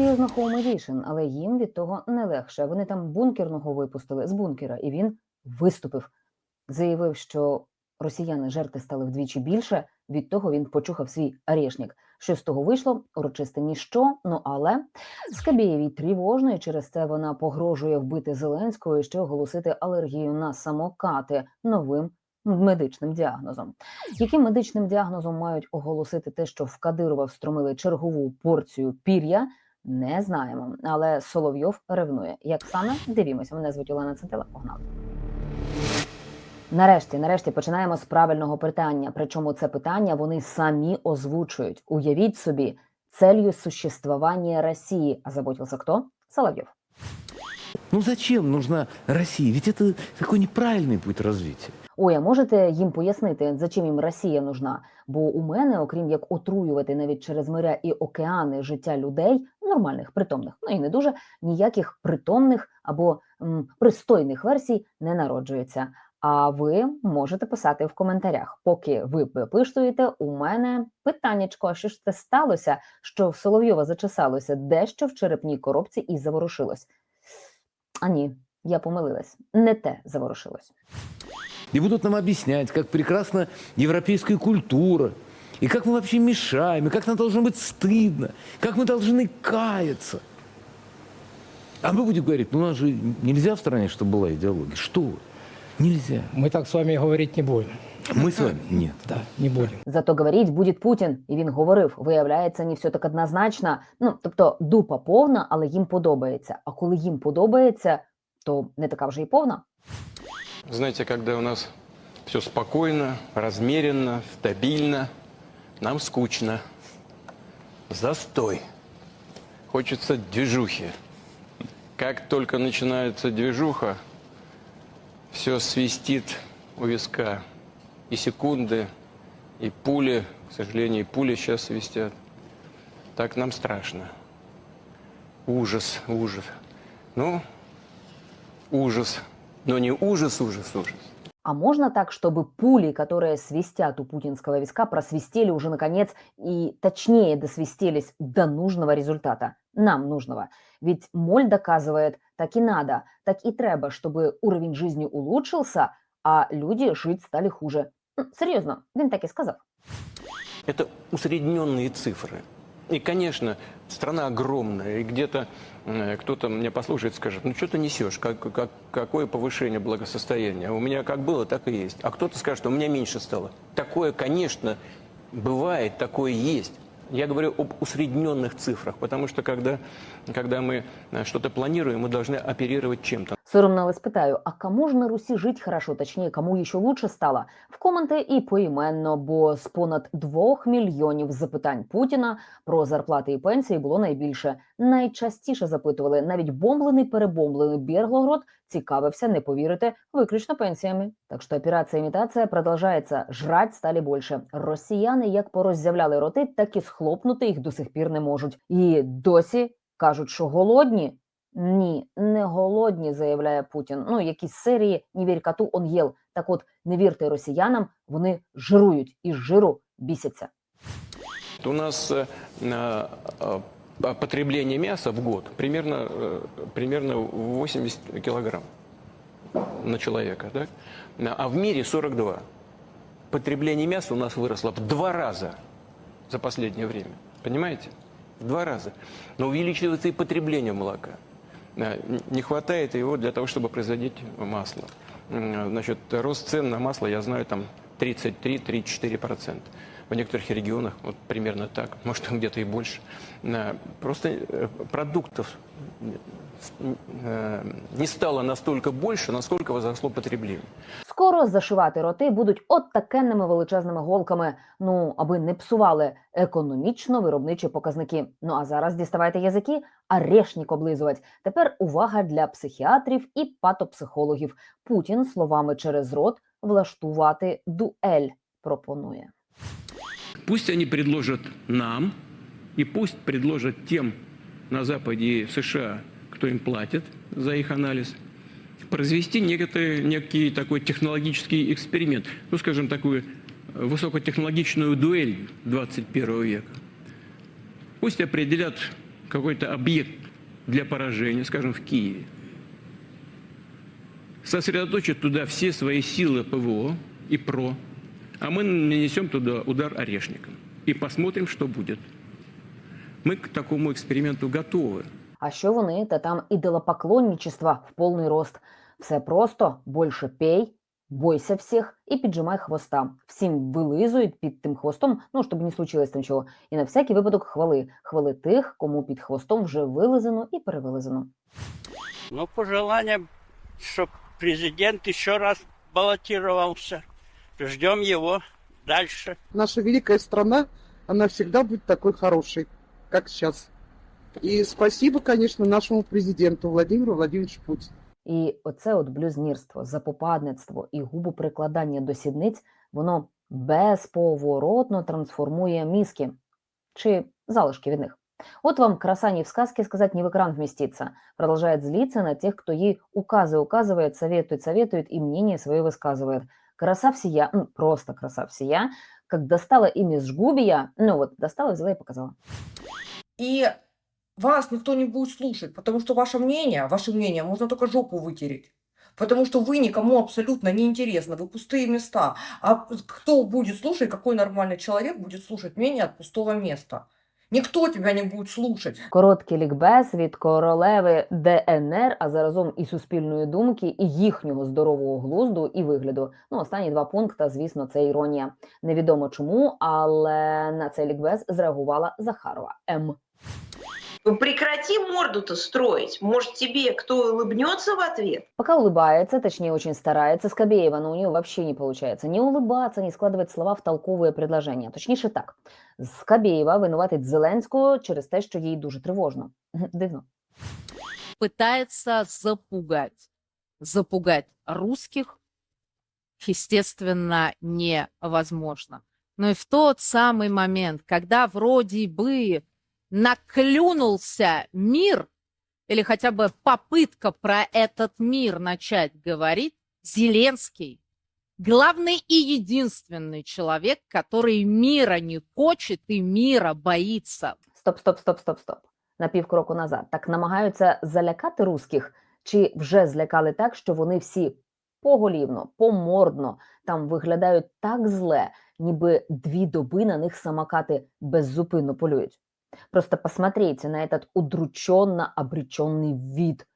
серйозно Home але їм від того не легше. Вони там бункерного випустили з бункера, і він виступив. Заявив, що росіяни жертви стали вдвічі більше. Від того він почухав свій орешник. Що з того вийшло? Урочисте ніщо. Ну але Скабєєвій тривожно, і через це вона погрожує вбити Зеленського і ще оголосити алергію на самокати новим медичним діагнозом. Яким медичним діагнозом мають оголосити те, що в Кадирова встромили чергову порцію пір'я? Не знаємо, але Соловйов ревнує. Як саме дивімося? Мене звуть Олена Центила. Погнали. Нарешті, нарешті починаємо з правильного питання. Причому це питання вони самі озвучують. Уявіть собі, целью существования России озаботился кто? Соловьев. Ну зачем нужна Россия? Ведь это такой неправильный путь развития. Ой, а можете їм пояснити, за чим їм Росія нужна? Бо у мене, окрім як отруювати навіть через моря і океани життя людей, нормальних, притомних, ну і не дуже, ніяких притомних або м, пристойних версій не народжується. А ви можете писати в коментарях. Поки ви пишете, у мене питаннячко, що ж це сталося, що в Соловйова зачесалося дещо в черепній коробці і заворушилось. А ні, я помилилась. Не те заворушилось. И будут нам объяснять, как прекрасна европейская культура, и как мы вообще мешаем, и как нам должно быть стыдно, как мы должны каяться. А мы будем говорить, ну у нас же нельзя в стране, чтобы была идеология. Что вы? Нельзя. Мы так с вами говорить не будем. Мы с вами? Нет. Да, не будем. Зато говорить буде Путін, і він говорив. Виявляється, не все так однозначно. Ну тобто дупа повна, але їм подобається. А коли їм подобається, то не така вже й повна. Знаете, когда у нас все спокойно, размеренно, стабильно, Нам скучно. Застой. Хочется движухи. Как только начинается движуха, все свистит у виска. И секунды, и пули, к сожалению, и пули сейчас свистят. Так нам страшно. Ужас, ужас. Ну, ужас. Но не ужас, ужас, ужас. А можно так, чтобы пули, которые свистят у путинского виска, просвистели уже наконец и точнее досвистелись до нужного результата, нам нужного? Ведь Моль доказывает, так и надо, так и треба, чтобы уровень жизни улучшился, а люди жить стали хуже. Серьезно, він так і сказав. Это усредненные цифры. И, конечно, страна огромная, и где-то кто-то меня послушает скажет, ну что ты несешь, как, как, какое повышение благосостояния? У меня как было, так и есть. А кто-то скажет, у меня меньше стало. Такое, конечно, бывает, такое есть. Я говорю об усредненных цифрах, потому что когда, когда мы э, что-то планируем, мы должны оперировать чем-то. Соромно, спитаю, а кому ж на Русі жить хорошо, точніше, кому еще лучше стало? В коменти і поіменно, бо з понад двох мільйонів запитань Путіна про зарплати і пенсії було найбільше. Найчастіше запитували, навіть бомблений перебомблений Берглогрод цікавився, не повірите, виключно пенсіями. Так що операція імітація продовжується. Жрать стали більше. Росіяни як пороззявляли роти, так і схлопнути їх до сих пір не можуть. І досі кажуть, що голодні. Ні, не голодні, заявляє Путін. Ну, якісь серії «Не вірь коту, он єл». Так от, не вірте росіянам, вони жирують і з жиру бісяться. У нас э, э, э, потребление мяса в год примерно, э, примерно 80 килограмм на человека. Да? А в мире 42. Потребление мяса у нас выросло в два раза за последнее время. Понимаете? В два раза. Но увеличивается и потребление молока. Э, Не хватает его для того, чтобы производить масло. Значит, рост цен на масло, я знаю, там 33-34% В некоторых регионах вот примерно так, может где-то и больше. Э, Просто э, продуктов э, не стало настолько больше, насколько возросло потребление. Скоро зашивати роти будуть от такенними величезними голками, ну аби не псували економічно виробничі показники. Ну а зараз діставайте язики, а решнік облизувати. Тепер увага для психіатрів і патопсихологів. Путін словами через рот влаштувати дуель пропонує. Пусть они предложат нам, и пусть предложат тем на Западе и США, кто им платит за их анализ, произвести некоторый, некий такой технологический эксперимент, ну, скажем, такую высокотехнологичную дуэль 21 века. Пусть определят какой-то объект для поражения, скажем, в Киеве, сосредоточит туда все свои силы ПВО и ПРО, а мы нанесем туда удар орешником и посмотрим, что будет. Мы к такому эксперименту готовы. А що вони та там ідолопоклонничество в повний рост. Все просто більше пей, бойся всіх і піджимай хвоста. Всім вилизують під тим хвостом, ну щоб не случилось там чого. І на всякий випадок хвали. Хвали тих, кому під хвостом вже вилизано і перевилизано. Ну, пожелание, чтобы президент еще раз баллотировался. Ждем его дальше. наша великая страна, она всегда будет такой хорошей, как сейчас. И спасибо, конечно, нашему президенту Владимиру Владимировичу Путину. І оце от блюзнірство, запопадництво і губоприкладання до сідниць, воно безповоротно трансформує мізки чи залишки від них. Вот вам краса не в сказке сказать, не в экран вместится. Продолжает злиться на тех, кто ей указы указывает, советует, советует и мнение свое высказывает. Краса всея, м, просто краса всея, как достала ими с жгубия, ну вот, достала, взяла и показала. И вас никто не будет слушать, потому что ваше мнение, ваше мнение можно только жопу вытереть. Потому что вы никому абсолютно не интересны, вы пустые места. А кто будет слушать, какой нормальный человек будет слушать мнение от пустого места? Никто тебя не будет слушать. Короткий лікбез від королеви ДНР, а заразом і суспільної думки, і їхнього здорового глузду і вигляду. Ну, останні два пункти, звісно, це іронія. Невідомо чому, але на цей лікбез зреагувала Захарова М. Ну, Прекрати морду-то строить. Может, тебе кто улыбнется в ответ? Пока улыбается, точнее, очень старается Скобеева, но у нее вообще не получается не улыбаться, не складывать слова в толковые предложения. Точніше так, Скобеєва винуватить Зеленського через те, що їй дуже тривожно. Дивно. пытается запугать. Запугать русских, естественно, невозможно. Но и в тот самый момент, когда вроде бы наклюнулся мир, или хотя бы попытка про этот мир начать говорить, Зеленский главный и единственный человек, который мира не хочет и мира боится. Стоп, стоп, стоп, стоп, стоп. На півкроку назад. Так намагаються залякати русських, чи вже злякали так, що вони всі поголівно, помордно там виглядають так зле, ніби дві доби на них самокати беззупинно полюють. Просто посмотрите на этот удрученно обреченный вид.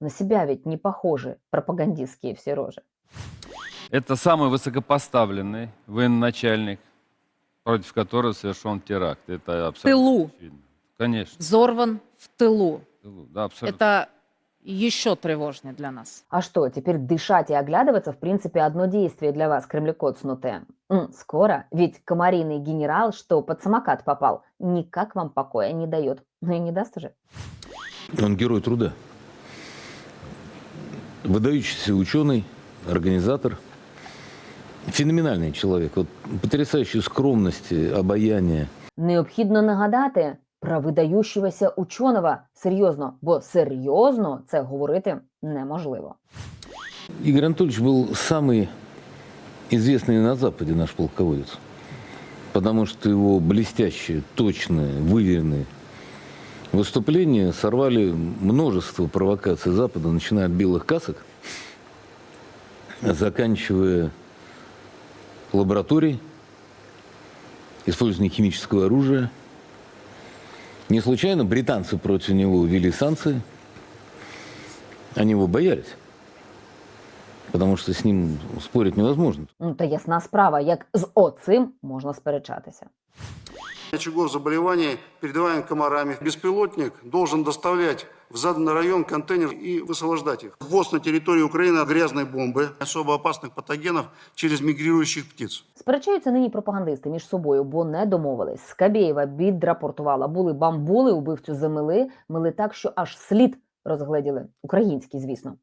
На себя ведь не похожи пропагандистские все рожи. Это самый высокопоставленный военачальник, против которого совершен теракт. Это абсолютно Тылу. очевидно. Конечно. Взорван в тылу. Тылу, Да, абсолютно. Это еще тревожнее для нас. А что, теперь дышать и оглядываться, в принципе, одно действие для вас, кремлекоцнутое. М, скоро, ведь комарийный генерал, что под самокат попал, никак вам покоя не дает. Ну и не даст уже. Он герой труда. Выдающийся ученый, организатор. Феноменальный человек. Вот потрясающей скромности, обаяния. Необхідно нагадати про видающогося ученого серйозно, бо серйозно це говорити неможливо. Игорь Анатольевич был самый известный на Западе наш полководец. Потому что его блестящие, точные, выверенные выступления сорвали множество провокаций Запада, начиная от белых касок, заканчивая лабораторией, использованием химического оружия. не случайно британцы против него ввели санкции. Они его боялись потому що з ним спорить невозможно. Ну та ясна справа, як з оцим можна сперечатися. Очагов заболівання передаваемых комарами. Беспилотник должен доставлять в заданный район контейнер и высвобождать их. Ввоз на территорию Украины грязной бомбы, особо опасных патогенов через мигрирующих птиц. Сперечаються нині пропагандисти між собою, бо не домовились. Скабєєва бідрапортувала, були бамбули, убивцю замили, мили так, що аж слід розгледіли. Український, звісно.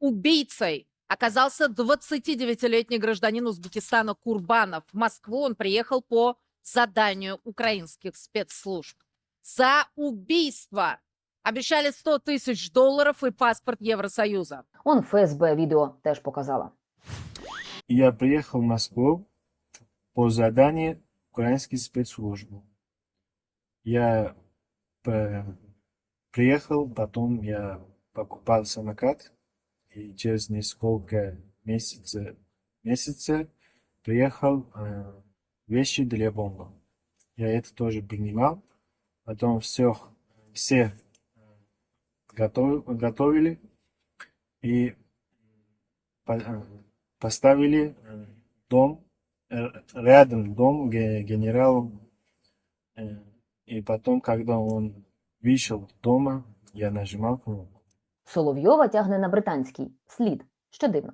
Убийцей оказался 29-летний гражданин Узбекистана Курбанов. В Москву он приехал по заданию украинских спецслужб. За убийство обещали 100 тысяч долларов и паспорт Евросоюза. Он ФСБ відео теж показала. Я приехал в Москву по заданию украинских спецслужб. Я п- приехал, потом я покупал самокат, и через несколько месяцев, месяцев приехал э, вещи для бомбы. Я это тоже принимал. Потом все, все готов, готовили и по- э, поставили э, дом, э, рядом дом ге- генералу. Э, И потом, когда он вышел дома, я нажимал кнопку. Соловйова тягне на британський слід. Що дивно.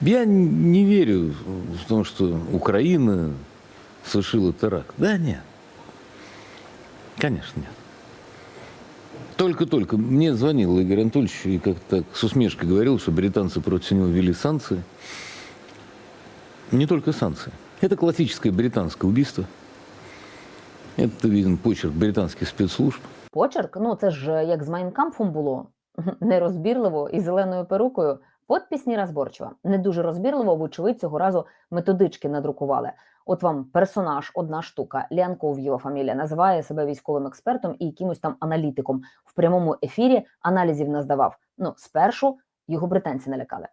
Я не верю в том, что Украина совершила теракт. Да, нет. Конечно, нет. Только-только мне звонил Игорь Анатольевич и как-то так с усмешкой говорил, что британцы против него ввели санкции. Не только санкции. Это классическое британское убийство. Это виден почерк британских спецслужб. Почерк, ну це ж як з Майнкампфом було нерозбірливо і зеленою перукою. Подпись нерозборчива. Не дуже розбірливо, вочевидь, цього разу методички надрукували. От вам персонаж, одна штука. Лянков його фамілія називає себе військовим експертом і якимось там аналітиком. В прямому ефірі аналізів не здавав. Ну, спершу його британці налякали.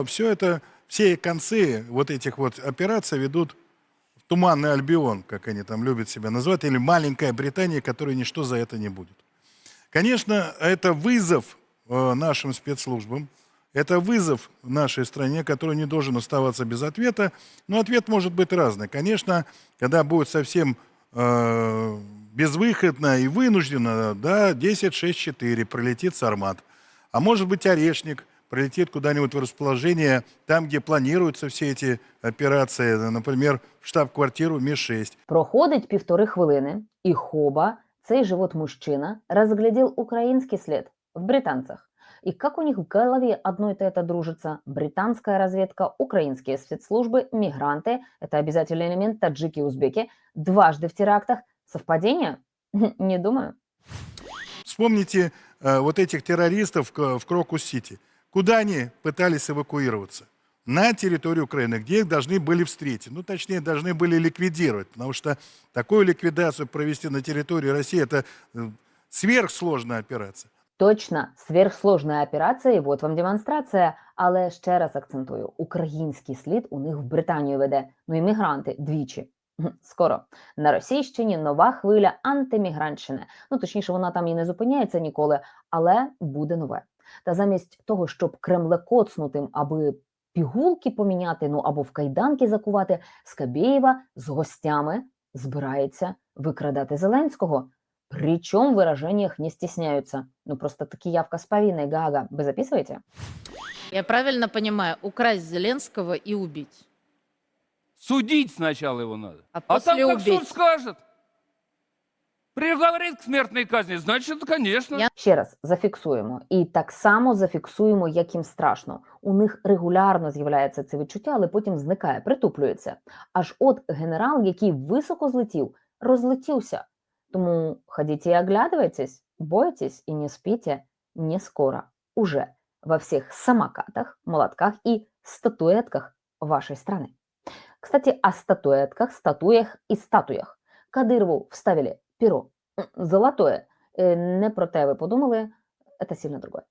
Все это, все концы вот этих вот операций ведут в туманный Альбион, как они там любят себя называть, или маленькая Британия, которой ничто за это не будет. Конечно, это вызов э, нашим спецслужбам, это вызов нашей стране, который не должен оставаться без ответа. Но ответ может быть разный. Конечно, когда будет совсем э, безвыходно и вынужденно, да, 10-6-4 пролетит Сармат. А может быть, Орешник прилетит куда-нибудь в расположение, там, где планируются все эти операции, например, в штаб-квартиру МИ-6. Проходить півтори хвилини, і хоба, цей же вот мужчина, разглядел украинский след в британцах. И как у них в голове одно это это дружится? Британская разведка, украинские спецслужбы, мигранты, это обязательный элемент, таджики, узбеки, дважды в терактах. Совпадение? Не думаю. Вспомните э, вот этих террористов к- в Крокус-Сити. Куда они пытались эвакуироваться? На территорию Украины, где их должны были встретить. Ну, точнее, должны были ликвидировать, потому что такую ликвидацию провести на территории России – это э, сверхсложная операция. Точно, сверхсложна операція, і от вам демонстрація. Але ще раз акцентую: український слід у них в Британію веде. Ну і мігранти двічі. Скоро на Російщині нова хвиля антимігрантщини. Ну точніше, вона там і не зупиняється ніколи, але буде нове. Та замість того, щоб Кремле коцнутим, аби пігулки поміняти, ну або в кайданки закувати, Скабєєва з гостями збирається викрадати Зеленського. Причем в выражениях не стесняются. Ну, просто таки явка с повинной, Гага. Вы записываете? Я правильно понимаю, украсть Зеленского и убить. Судить сначала его надо. А А после там как суд убить. скажет. Приговорит к смертной казни, значит, конечно. Я- Ще раз зафіксуємо. І так само зафіксуємо, як їм страшно. У них регулярно з'являється це відчуття, але потім зникає, притуплюється. Аж от генерал, який високо злетів, розлетівся. Тому ходіть і оглядывайтесь, бойтесь и не спите не скоро. Уже во всех самокатах, молотках и статуэтках вашей страны. Кстати, о статуэтках, статуях и статуях. Кадырову вставили перо золотое. Э, Не про те вы подумали, это сильно другое.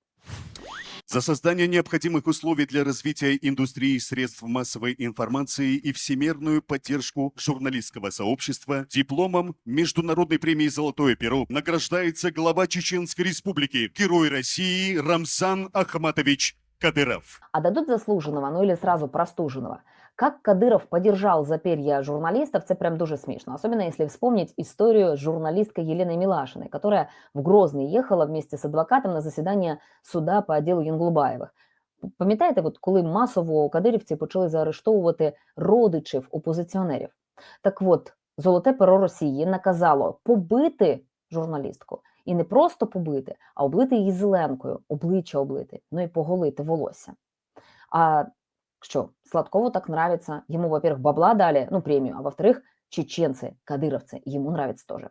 За создание необходимых условий для развития индустрии средств массовой информации и всемирную поддержку журналистского сообщества дипломом Международной премии «Золотое перо» награждается глава Чеченской Республики, герой России Рамзан Ахматович Кадыров. А дадут заслуженного, ну или сразу простуженного. Как Кадыров поддержал за перья журналистов, это прям дуже смешно. Особенно если вспомнить историю с журналисткой Еленой Милашиной, которая в Грозный ехала вместе с адвокатом на засідання суда по ділу Янглубаєвих. Пам'ятаєте, от коли масово кадирівці почали заарештовувати родичів опозиціонерів? Так от, золоте перо Росії наказало побити журналістку. І не просто побити, а облити її зеленкою, обличчя облити, ну і поголити волосся. А что, Сладкову так нравится. Ему, во-первых, бабла дали, ну, премию, а во-вторых, чеченцы, кадыровцы, ему нравится тоже.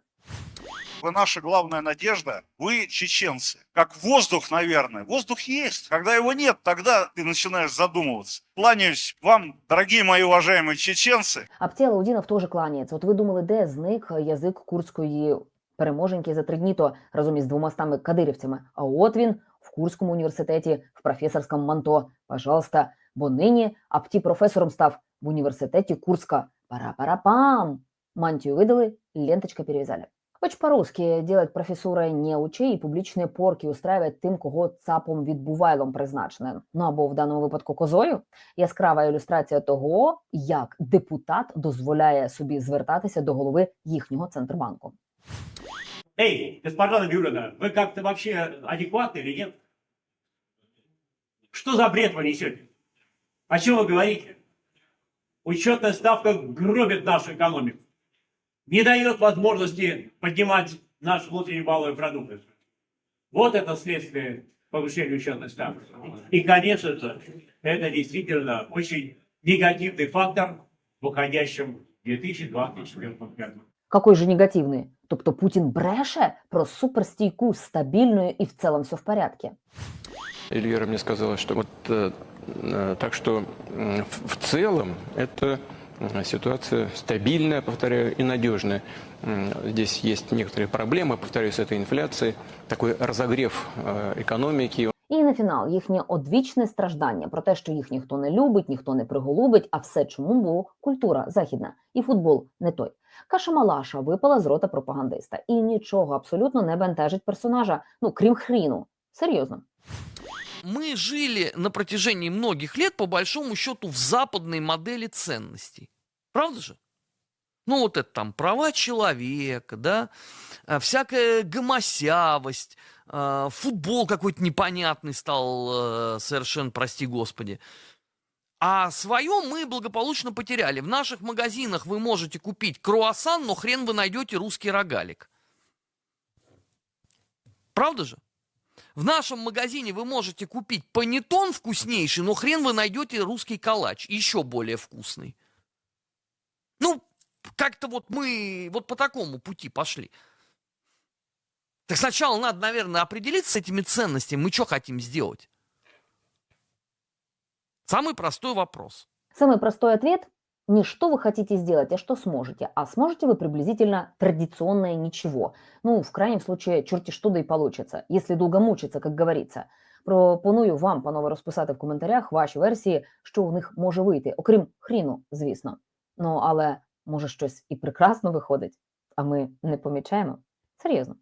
Вы наша главная надежда. Вы чеченцы. Как воздух, наверное. Воздух есть. Когда его нет, тогда ты начинаешь задумываться. Кланяюсь вам, дорогие мои уважаемые чеченцы. Аптія Лаудінов теж кланяється. От ви думали, де зник язик курської переможеньки за три дні то разом із двомастами кадирівцями. А от він в Курському університеті в професорському манто. Пожалуйста, бо нині апті професором став в університеті Курска. Пара-пара-пам! Мантию выдали, ленточка перевязали. Хоч по-русски делать професура не учи і публічні порки устраивать тим, кого цапом відбувайлом призначене. Ну або в даному випадку козою. Яскрава ілюстрація того, як депутат дозволяє собі звертатися до голови їхнього центробанку. Эй, госпожа Набиулина, вы как-то вообще адекватны или нет? Что за бред вы несете? О чем вы говорите? Учетная ставка гробит нашу экономику. Не дает возможности поднимать наш внутренний валовый продукт. Вот это следствие повышения учетной ставки. И, конечно же, это действительно очень негативный фактор в уходящем 2024 году. Какой же негативний? Тобто Путін бреше про суперстійку, стабільною і в цілому все в порядке. Эльвира мне сказала, что вот э, э, так что м, в в целом это м, ситуация стабильная, повторяю, и надежная. М, Здесь есть некоторые проблемы, повторюсь, с этой инфляцией, такой разогрев э, экономики, І на фінал їхнє одвічне страждання про те, що їх ніхто не любить, ніхто не приголубить, а все чому бо культура західна і футбол не той. Каша Малаша випала з рота пропагандиста, і нічого абсолютно не бентежить персонажа, ну крім хріну. Серйозно. Мы жили на протяжении многих лет, по большому счету, в западной модели ценностей. Правда же? Ну, вот это там права человека, да, а, всякая гомосявость, а, футбол какой-то непонятный стал, э, совершенно, прости господи. А свое мы благополучно потеряли. В наших магазинах вы можете купить круассан, но хрен вы найдете русский рогалик. Правда же? В нашем магазине вы можете купить панетон вкуснейший, но хрен вы найдете русский калач, еще более вкусный. Ну, как-то вот мы вот по такому пути пошли. Так сначала надо, наверное, определиться с этими ценностями. Мы что хотим сделать? Самый простой вопрос. Самый простой ответ – не что вы хотите сделать, а что сможете. А сможете вы приблизительно традиционное ничего. Ну, в крайнем случае, черти что да і получится, если долго мучиться, как говорится. Пропоную вам, панове, розписати в коментарях ваші версії, що у них може вийти, окрім хріну, звісно. Ну, але може щось і прекрасно виходить, а ми не помічаємо. Серйозно.